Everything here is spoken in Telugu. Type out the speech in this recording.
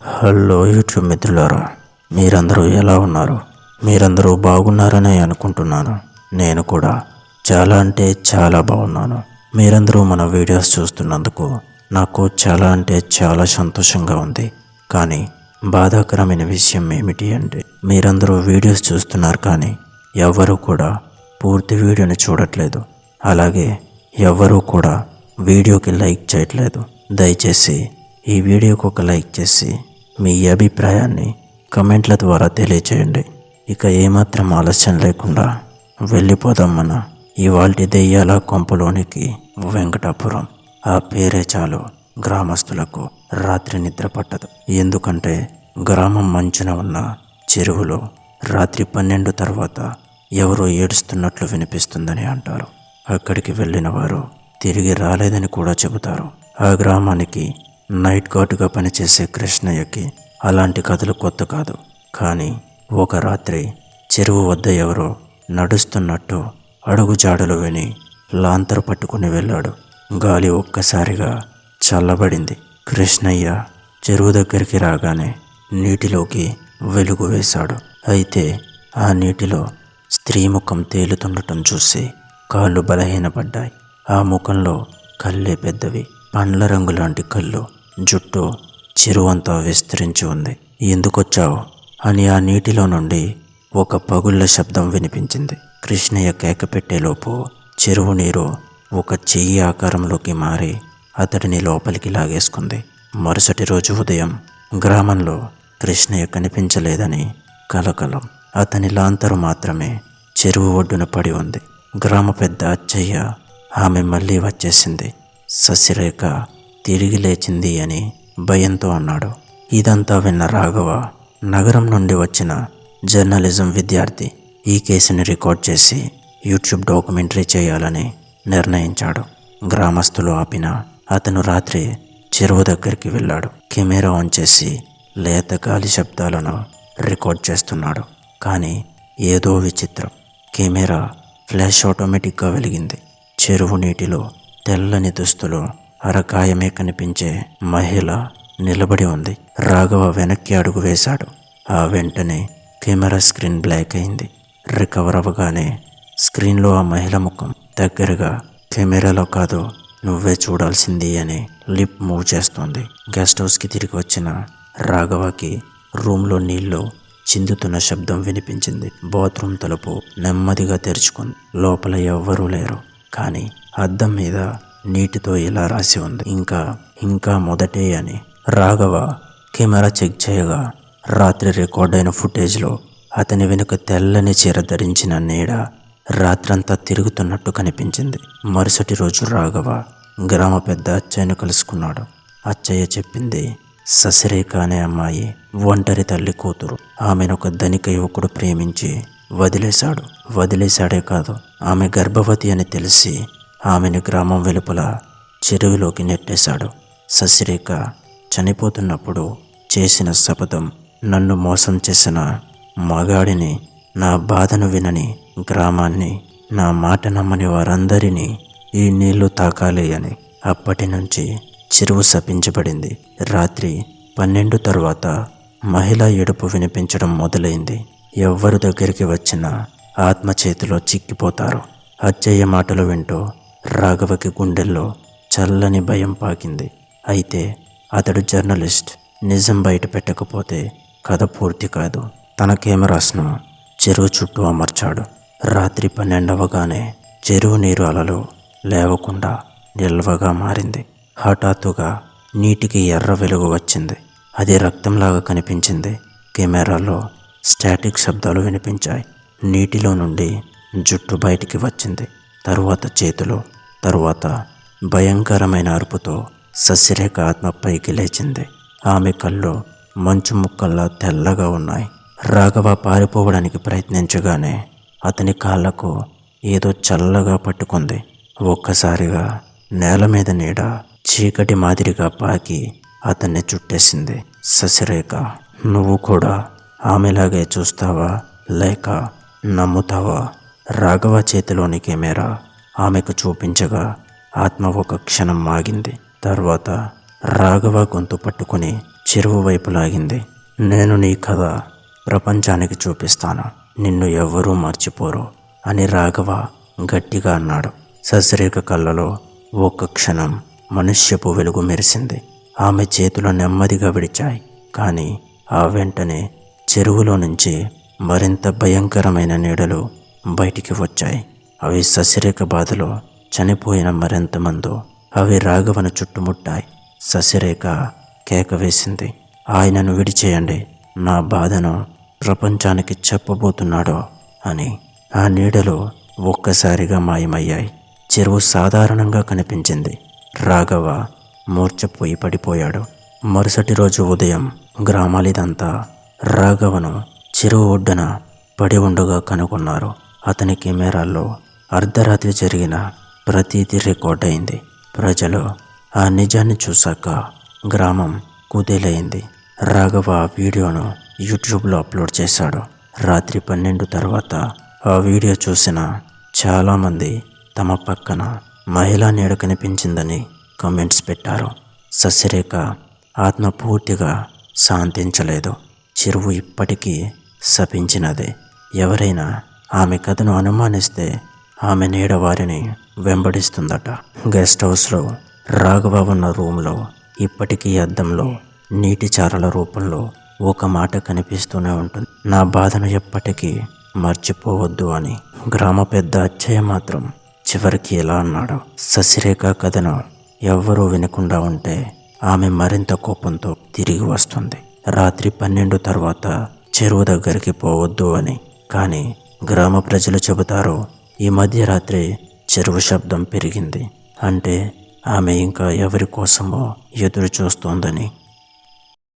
హలో యూట్యూబ్ మిత్రులారా మీరందరూ ఎలా ఉన్నారు? మీరందరూ బాగున్నారని అనుకుంటున్నాను. నేను కూడా చాలా అంటే చాలా బాగున్నాను. మీరందరూ మన వీడియోస్ చూస్తున్నందుకు నాకు చాలా అంటే చాలా సంతోషంగా ఉంది. కానీ బాధాకరమైన విషయం ఏమిటి అంటే మీరందరూ వీడియోస్ చూస్తున్నారు కానీ ఎవ్వరూ కూడా పూర్తి వీడియోని చూడట్లేదు. అలాగే ఎవ్వరూ కూడా వీడియోకి లైక్ చేయట్లేదు. దయచేసి ఈ వీడియోకి ఒక లైక్ చేసి మీ అభిప్రాయాన్ని కమెంట్ల ద్వారా తెలియచేయండి. ఇక ఏమాత్రం ఆలస్యం లేకుండా వెళ్ళిపోదాం మన ఇవాల్టి దెయ్యాల కొంపలోనికి వెంకటాపురం. ఆ పేరే చాలు గ్రామస్తులకు రాత్రి నిద్ర పట్టదు. ఎందుకంటే గ్రామం మంచున ఉన్న చెరువులో రాత్రి పన్నెండు తర్వాత ఎవరో ఏడుస్తున్నట్లు వినిపిస్తుందని అంటారు. అక్కడికి వెళ్ళిన వారు తిరిగి రాలేదని కూడా చెబుతారు. ఆ గ్రామానికి నైట్ గార్డుగా పనిచేసే కృష్ణయ్యకి అలాంటి కథలు కొత్త కాదు. కానీ ఒక రాత్రి చెరువు వద్ద ఎవరో నడుస్తున్నట్టు అడుగుజాడలు విని లాంతరు పట్టుకుని వెళ్ళాడు. గాలి ఒక్కసారిగా చల్లబడింది. కృష్ణయ్య చెరువు దగ్గరికి రాగానే నీటిలోకి వెలుగు వేశాడు. అయితే ఆ నీటిలో స్త్రీ ముఖం తేలుతుండటం చూసి కాళ్ళు బలహీనపడ్డాయి. ఆ ముఖంలో కళ్ళే పెద్దవి. పండ్ల రంగు లాంటి కళ్ళు జుట్టు చెరువంతా విస్తరించి ఉంది. ఎందుకొచ్చావు? అని ఆ నీటిలో నుండి ఒక పగుళ్ళ శబ్దం వినిపించింది. కృష్ణయ్య కేకపెట్టేలోపు చెరువు నీరు ఒక చెయ్యి ఆకారంలోకి మారి అతడిని లోపలికి లాగేసుకుంది. మరుసటి రోజు ఉదయం గ్రామంలో కృష్ణయ్య కనిపించలేదని కలకలం. అతని లాంతరు మాత్రమే చెరువు ఒడ్డున పడి ఉంది. గ్రామ పెద్ద అచ్చయ్య ఆమె మళ్ళీ వచ్చేసింది. ససిరేఖ తిరిగి లేచింది అని భయంతో అన్నాడు. ఇదంతా విన్న రాఘవ నగరం నుండి వచ్చిన జర్నలిజం విద్యార్థి ఈ కేసుని రికార్డ్ చేసి యూట్యూబ్ డాక్యుమెంటరీ చేయాలని నిర్ణయించాడు. గ్రామస్తులు ఆపిన అతను రాత్రి చెరువు దగ్గరికి వెళ్ళాడు. కెమెరా ఆన్ చేసి లేత గాలి శబ్దాలను రికార్డ్ చేస్తున్నాడు. కానీ ఏదో విచిత్రం. కెమెరా ఫ్లాష్ ఆటోమేటిక్గా వెలిగింది. చెరువు నీటిలో తెల్లని దుస్తులు అరకాయమే కనిపించే మహిళ నిలబడి ఉంది. రాఘవ వెనక్కి అడుగు వేశాడు. ఆ వెంటనే కెమెరా స్క్రీన్ బ్లాక్ అయింది. రికవర్ అవ్వగానే స్క్రీన్లో ఆ మహిళ ముఖం దగ్గరగా కెమెరాలో కాదు నువ్వే చూడాల్సింది అని లిప్ మూవ్ చేస్తోంది. గెస్ట్ హౌస్కి తిరిగి వచ్చిన రాఘవకి రూమ్లో నీళ్ళు చిందుతున్న శబ్దం వినిపించింది. బాత్రూమ్ తలుపు నెమ్మదిగా తెరుచుకుంది. లోపల ఎవ్వరూ లేరు. కానీ అద్దం మీద నీటితో ఇలా రాసి ఉంది. ఇంకా ఇంకా మొదటే అని రాఘవ కెమెరా చెక్ చేయగా రాత్రి రికార్డ్ అయిన ఫుటేజ్లో అతని వెనుక తెల్లని చీర ధరించిన నీడ రాత్రంతా తిరుగుతున్నట్టు కనిపించింది. మరుసటి రోజు రాఘవ గ్రామ పెద్ద అచ్చయ్యను కలుసుకున్నాడు. అచ్చయ్య చెప్పింది ససిరేఖ అనే అమ్మాయి ఒంటరి తల్లి కూతురు. ఆమెను ఒక ధనిక యువకుడు ప్రేమించి వదిలేశాడు. వదిలేశాడే కాదు ఆమె గర్భవతి అని తెలిసి ఆమెను గ్రామం వెలుపల చెరువులోకి నెట్టేశాడు. శశిరేఖ చనిపోతున్నప్పుడు చేసిన శపథం నన్ను మోసం చేసిన మగాడిని నా బాధను వినని గ్రామాన్ని నా మాట నమ్మని వారందరినీ ఈ నీళ్ళు తాకాలి అని అప్పటి నుంచి చెరువు శపించబడింది. రాత్రి పన్నెండు తరువాత మహిళ ఏడుపు వినిపించడం మొదలైంది. ఎవ్వరు దగ్గరికి వచ్చినా ఆత్మ చేతిలో చిక్కిపోతారు. అచ్చయ్య మాటలు వింటూ రాఘవకి గుండెల్లో చల్లని భయం పాకింది. అయితే అతడు జర్నలిస్ట్ నిజం బయట పెట్టకపోతే కథ పూర్తి కాదు. తన కెమెరాస్ను చెరువు చుట్టూ అమర్చాడు. రాత్రి పన్నెండవగానే చెరువు నీరు అలలు లేవకుండా నిల్వగా మారింది. హఠాత్తుగా నీటికి ఎర్ర వెలుగు వచ్చింది. అది రక్తంలాగా కనిపించింది. కెమెరాలో స్టాటిక్ శబ్దాలు వినిపించాయి. నీటిలో నుండి జుట్టు బయటికి వచ్చింది. తరువాత చేతులు తరువాత భయంకరమైన అరుపుతో ససిరేఖ ఆత్మ పైకి లేచింది. ఆమె కళ్ళు మంచు ముక్కల్లా తెల్లగా ఉన్నాయి. రాఘవ పారిపోవడానికి ప్రయత్నించగానే అతని కాళ్ళకు ఏదో చల్లగా పట్టుకుంది. ఒక్కసారిగా నేల మీద నీడ చీకటి మాదిరిగా పాకి అతన్ని చుట్టేసింది. ససిరేఖ నువ్వు కూడా ఆమెలాగే చూస్తావా లేక నమ్ముతావా? రాఘవ చేతిలోని కెమెరా ఆమెకు చూపించగా ఆత్మ ఒక క్షణం ఆగింది. తర్వాత రాఘవ గొంతు పట్టుకుని చెరువు వైపు లాగింది. నేను నీ కథ ప్రపంచానికి చూపిస్తాను. నిన్ను ఎవ్వరూ మర్చిపోరు అని రాఘవ గట్టిగా అన్నాడు. సశరేఖ కళ్ళలో ఒక్క క్షణం మనుష్యపు వెలుగు మెరిసింది. ఆమె చేతులు నెమ్మదిగా విడిచాయి. కానీ ఆ వెంటనే చెరువులో నుంచి మరింత భయంకరమైన నీడలు బయటికి వచ్చాయి. అవి సశరేఖ బాధలో చనిపోయిన మరెంతమందో అవి రాఘవను చుట్టుముట్టాయి. సశరేఖ కేక వేసింది. ఆయనను విడిచేయండి. నా బాధను ప్రపంచానికి చెప్పబోతున్నాడో అని. ఆ నీడలు ఒక్కసారిగా మాయమయ్యాయి. చెరువు సాధారణంగా కనిపించింది. రాఘవ మూర్చపోయి పడిపోయాడు. మరుసటి రోజు ఉదయం గ్రామాలిదంతా రాఘవను చెరువు ఒడ్డున పడి ఉండగా కనుగొన్నారు. అతని కెమెరాల్లో అర్ధరాత్రి జరిగిన ప్రతిదీ రికార్డ్ అయింది. ప్రజలు ఆ నిజాన్ని చూశాక గ్రామం కుదేలైంది. రాఘవ ఆ వీడియోను యూట్యూబ్లో అప్లోడ్ చేశాడు. రాత్రి పన్నెండు తర్వాత ఆ వీడియో చూసిన చాలామంది తమ పక్కన మహిళా నీడ కనిపించిందని కామెంట్స్ పెట్టారు. సస్యరేఖ ఆత్మ పూర్తిగా శాంతించలేదు. చెరువు ఇప్పటికీ శపించినది. ఎవరైనా ఆమె కథను అనుమానిస్తే ఆమె నీడ వారిని వెంబడిస్తుందట. గెస్ట్ హౌస్లో రాఘవ ఉన్న రూమ్లో ఇప్పటికీ అద్దంలో నీటి చారల రూపంలో ఒక మాట కనిపిస్తూనే ఉంటుంది. నా బాధను ఎప్పటికీ మర్చిపోవద్దు అని గ్రామ పెద్ద అచ్చయ్య మాత్రం చివరికి ఎలా అన్నాడు. ససిరేఖ కథను ఎవ్వరూ వినకుండా ఉంటే ఆమె మరింత కోపంతో తిరిగి వస్తుంది. రాత్రి పన్నెండు తర్వాత చెరువు దగ్గరికి పోవద్దు అని. కానీ గ్రామ ప్రజలు చెబుతారు ఈ మధ్యరాత్రి చెరువు శబ్దం పెరిగింది. అంటే ఆమె ఇంకా ఎవరి కోసమో ఎదురు చూస్తోందని